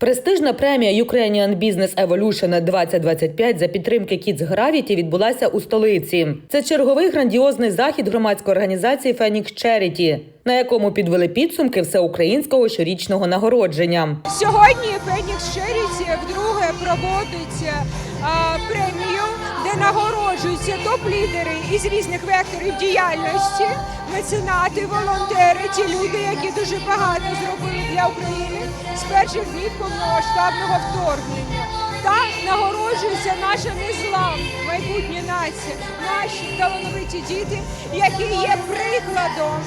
Престижна премія Ukrainian Business Evolution 2025 за підтримки Kids Gravity відбулася у столиці. Це черговий грандіозний захід громадської організації Phoenix Charity, на якому підвели підсумки всеукраїнського щорічного нагородження. Сьогодні Фенікс Черіті вдруге проводить а, премію, де нагороджуються топ-лідери із різних векторів діяльності, меценати, волонтери, ті люди, які дуже багато зробили для України з перших днів повномасштабного вторгнення. Та нагороджується наша незламна майбутня нація, наші талановиті діти, які є прикладом,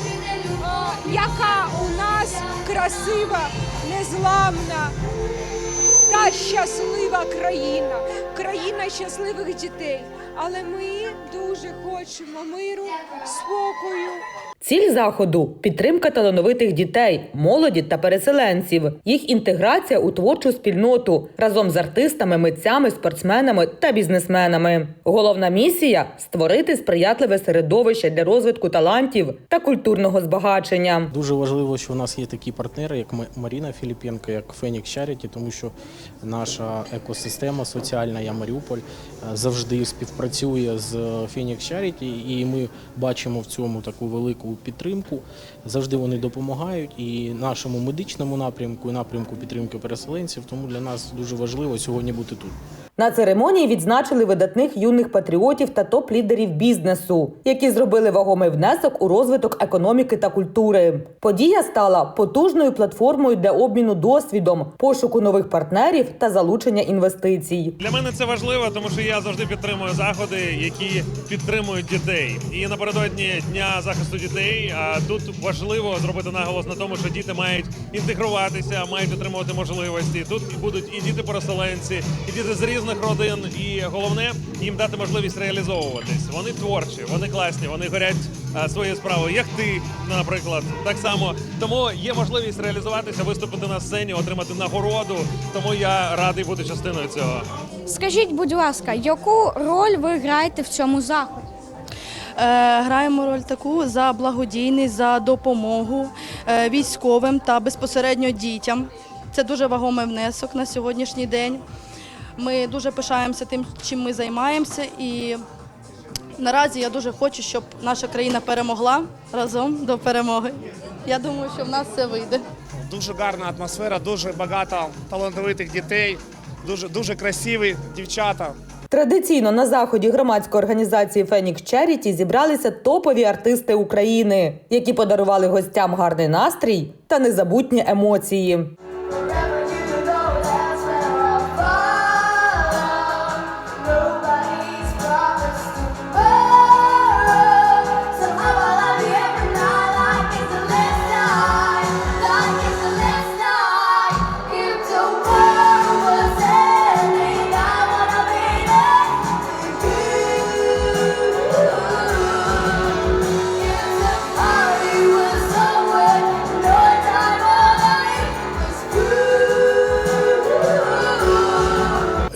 яка у нас красива, незламна та щаслива країна, країна щасливих дітей. Але ми дуже хочемо миру, спокою. Ціль заходу підтримка талановитих дітей, молоді та переселенців, їх інтеграція у творчу спільноту разом з артистами, митцями, спортсменами та бізнесменами. Головна місія створити сприятливе середовище для розвитку талантів та культурного збагачення. Дуже важливо, що у нас є такі партнери, як Маріна Філіпенко, як Фенікс Charity, тому що наша екосистема соціальна, я Маріуполь, е, завжди співпрацює з Фенікс Charity, і ми бачимо в цьому таку велику підтримку. Завжди вони допомагають і нашому медичному напрямку, і напрямку підтримки переселенців. Тому для нас дуже важливо сьогодні бути тут. На церемонії відзначили видатних юних патріотів та топ-лідерів бізнесу, які зробили вагомий внесок у розвиток економіки та культури. Подія стала потужною платформою для обміну досвідом, пошуку нових партнерів та залучення інвестицій. Для мене це важливо, тому що я завжди підтримую заходи, які підтримують дітей. І напередодні дня захисту дітей. А тут важливо зробити наголос на тому, що діти мають інтегруватися, мають отримувати можливості. Тут будуть і діти-переселенці, і діти з різних родин. І головне їм дати можливість реалізовуватись. Вони творчі, вони класні, вони горять а, своєю справою, як ти, наприклад, так само. Тому є можливість реалізуватися, виступити на сцені, отримати нагороду. Тому я радий бути частиною цього. Скажіть, будь ласка, яку роль ви граєте в цьому заході? Е, Граємо роль таку за благодійність, за допомогу е, військовим та безпосередньо дітям. Це дуже вагомий внесок на сьогоднішній день. Ми дуже пишаємося тим, чим ми займаємося, і наразі я дуже хочу, щоб наша країна перемогла разом до перемоги. Я думаю, що в нас це вийде. Дуже гарна атмосфера, дуже багато талановитих дітей, дуже дуже красиві дівчата. Традиційно на заході громадської організації Phoenix Charity зібралися топові артисти України, які подарували гостям гарний настрій та незабутні емоції.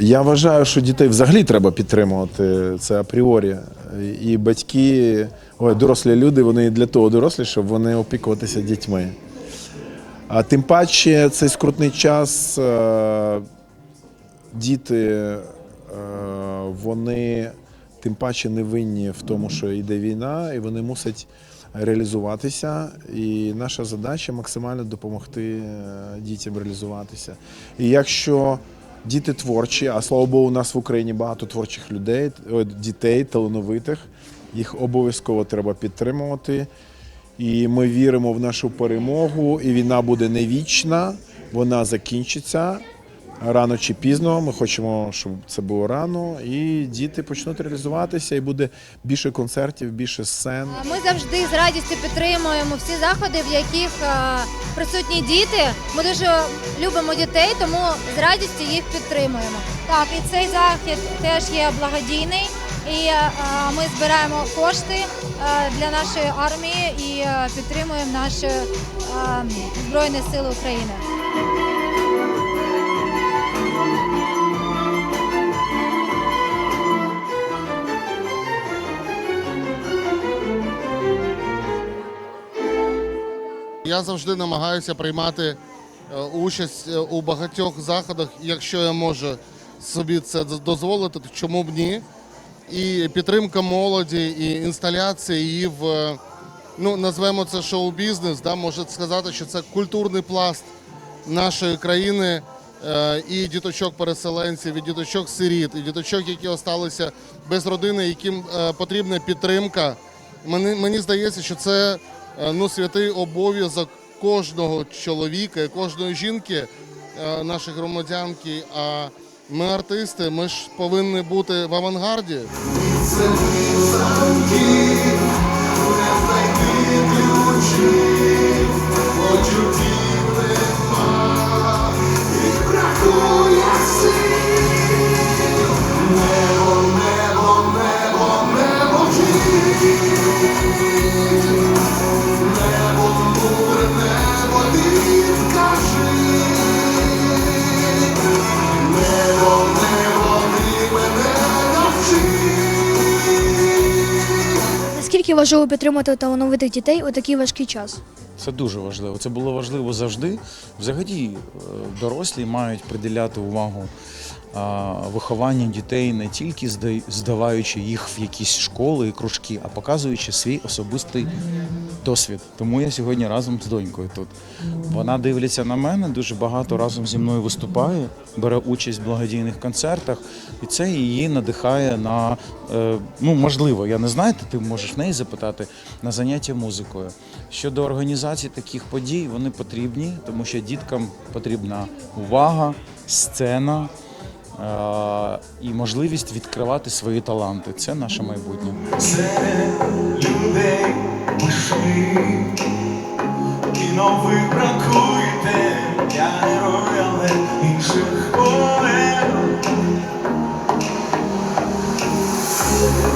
Я вважаю, що дітей взагалі треба підтримувати. Це апріорі. І батьки, ой, дорослі люди, вони для того дорослі, щоб вони опікуватися дітьми. А тим паче цей скрутний час е, діти, е, вони тим паче не винні в тому, що йде війна, і вони мусять реалізуватися. І наша задача максимально допомогти е, дітям реалізуватися. І якщо діти творчі, а слава Богу, у нас в Україні багато творчих людей, дітей, талановитих, їх обов'язково треба підтримувати. І ми віримо в нашу перемогу, і війна буде не вічна, вона закінчиться рано чи пізно. Ми хочемо, щоб це було рано, і діти почнуть реалізуватися, і буде більше концертів, більше сцен. Ми завжди з радістю підтримуємо всі заходи, в яких е, присутні діти. Ми дуже любимо дітей, тому з радістю їх підтримуємо. Так, і цей захід теж є благодійний, і е, ми збираємо кошти е, для нашої армії і підтримуємо наші збройні сили України. Я завжди намагаюся приймати е, участь е, у багатьох заходах, якщо я можу собі це дозволити, то чому б ні? І підтримка молоді, і інсталяція її в ну назвемо це шоу-бізнес. Да, можна сказати, що це культурний пласт нашої країни. е, І діточок-переселенців, і діточок-сиріт, і діточок, які залишилися без родини, яким потрібна підтримка. Мені, мені здається, що це ну, святий обов'язок кожного чоловіка, кожної жінки, е, нашої громадянки. А ми артисти, ми ж повинні бути в авангарді. Наскільки важливо підтримати та оновити дітей у такий важкий час? Це дуже важливо. Це було важливо завжди. Взагалі, е, дорослі мають приділяти увагу а, вихованню дітей не тільки здаваючи їх в якісь школи і кружки, а показуючи свій особистий досвід. Тому я сьогодні разом з донькою тут. Вона дивиться на мене, дуже багато разом зі мною виступає, бере участь в благодійних концертах, і це її надихає на е, ну можливо, я не знаю, ти можеш в неї запитати на заняття музикою. Щодо організації таких подій, вони потрібні, тому що діткам потрібна увага, сцена. І можливість відкривати свої таланти це наше майбутнє. людей пиши, і нових бракуєте, я герой, але інших поем.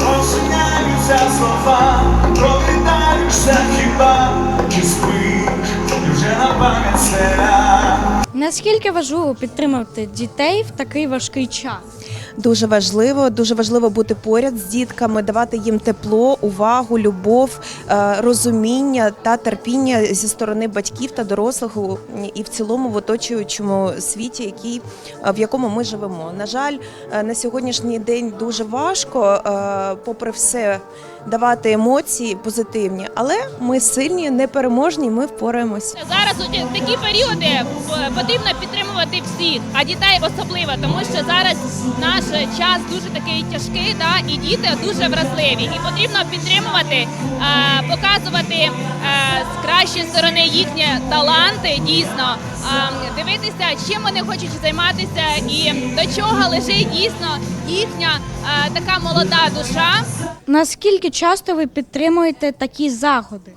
Розчиняються слова, прокидаєшся хіба, чи спиш, і вже на пам'ять. Наскільки важливо підтримувати дітей в такий важкий час? Дуже важливо, дуже важливо бути поряд з дітками, давати їм тепло, увагу, любов, е, розуміння та терпіння зі сторони батьків та дорослих і в цілому в оточуючому світі, який е, в якому ми живемо. На жаль, е, на сьогоднішній день дуже важко, попри все, давати емоції позитивні, але ми сильні, непереможні, ми впораємось. Зараз у такі періоди потрібно підтримувати всіх, а дітей особливо, тому що зараз наш час дуже такий тяжкий, да, і діти дуже вразливі. І потрібно підтримувати, е, показувати е, з кращої сторони їхні таланти, дійсно е, дивитися, чим вони хочуть займатися, і до чого лежить дійсно їхня е, така молода душа. Наскільки часто ви підтримуєте такі заходи?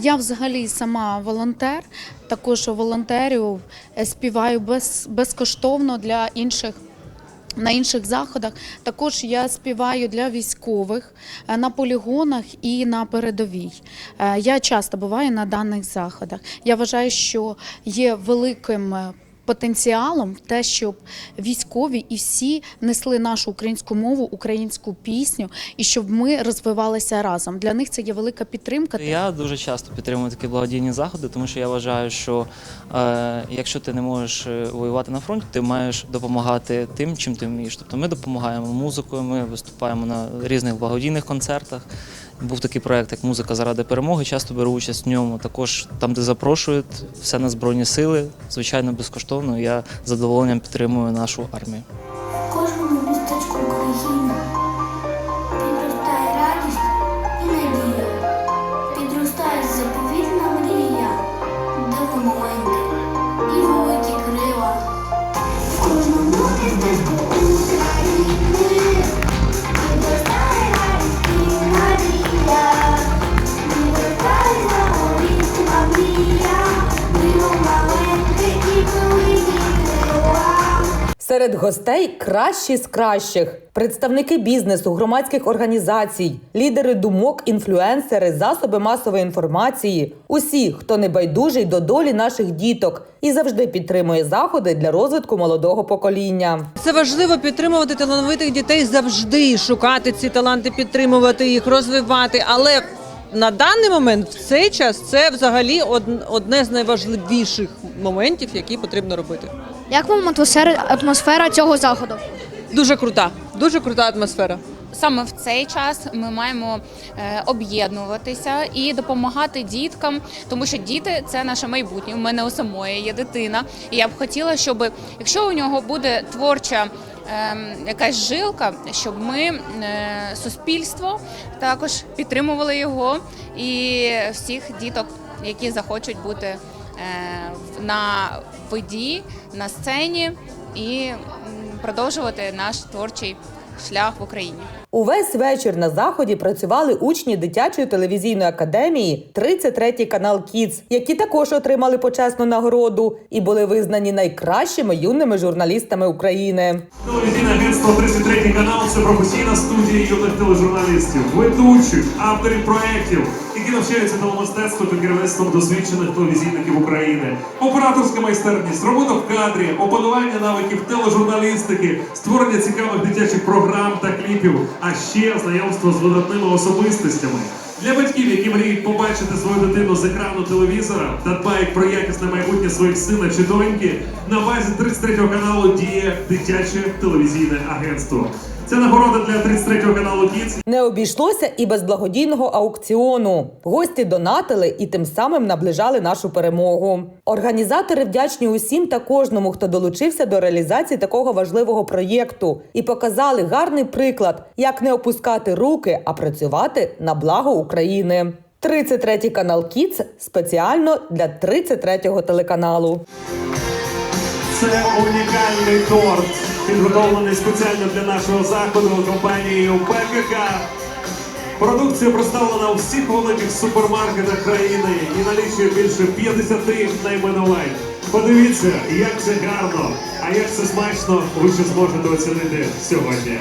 Я взагалі сама волонтер, також волонтерю, е, співаю без, безкоштовно для інших. На інших заходах також я співаю для військових е, на полігонах і на передовій. Е, Я часто буваю на даних заходах. Я вважаю, що є великим потенціалом те, щоб військові і всі несли нашу українську мову, українську пісню, і щоб ми розвивалися разом. Для них це є велика підтримка. Я дуже часто підтримую такі благодійні заходи, тому що я вважаю, що е, якщо ти не можеш е, воювати на фронті, ти маєш допомагати тим, чим ти вмієш. Тобто ми допомагаємо музикою, ми виступаємо на різних благодійних концертах. Був такий проект, як музика заради перемоги. Часто беру участь в ньому. Також там, де запрошують, все на збройні сили, звичайно, безкоштовно. Я задоволенням підтримую нашу армію. Серед гостей кращі з кращих представники бізнесу, громадських організацій, лідери думок, інфлюенсери, засоби масової інформації. Усі, хто не байдужий до долі наших діток і завжди підтримує заходи для розвитку молодого покоління. Це важливо підтримувати талановитих дітей завжди, шукати ці таланти, підтримувати їх, розвивати. Але на даний момент, в цей час, це взагалі одне з найважливіших моментів, які потрібно робити. Як вам атмосфера, атмосфера цього заходу? Дуже крута, дуже крута атмосфера. Саме в цей час ми маємо е, об'єднуватися і допомагати діткам, тому що діти це наше майбутнє. У мене у самої є дитина, і я б хотіла, щоб якщо у нього буде творча. ем, Якась жилка, щоб ми е, суспільство також підтримували його і всіх діток, які захочуть бути е, в- на виді, на сцені і продовжувати наш творчий шлях в Україні. Увесь вечір на заході працювали учні дитячої телевізійної академії 33 канал Кіц, які також отримали почесну нагороду і були визнані найкращими юними журналістами України. Телевізійне агентство 33 канал це професійна студія юних тележурналістів, ведучих, авторів проєктів, які навчаються телемистецтву під керівництвом досвідчених телевізійників України, операторська майстерність, робота в кадрі, опанування навиків тележурналістики, створення цікавих дитячих програм та кліпів, а ще знайомство з видатними особистостями. Для батьків, які мріють побачити свою дитину з екрану телевізора та дбають про якісне майбутнє своїх сина чи доньки, на базі 33 каналу діє дитяче телевізійне агентство. Це нагорода для 33 каналу Кіц Не обійшлося і без благодійного аукціону. Гості донатили і тим самим наближали нашу перемогу. Організатори вдячні усім та кожному, хто долучився до реалізації такого важливого проєкту, і показали гарний приклад, як не опускати руки, а працювати на благо України. 33 канал Кіц спеціально для 33-го телеканалу. Це унікальний торт, підготовлений спеціально для нашого заходу компанією ПКК. Продукція представлена у всіх великих супермаркетах країни і налічує більше 50 найменувань. Подивіться, як це гарно, а як це смачно, ви ще зможете оцінити сьогодні.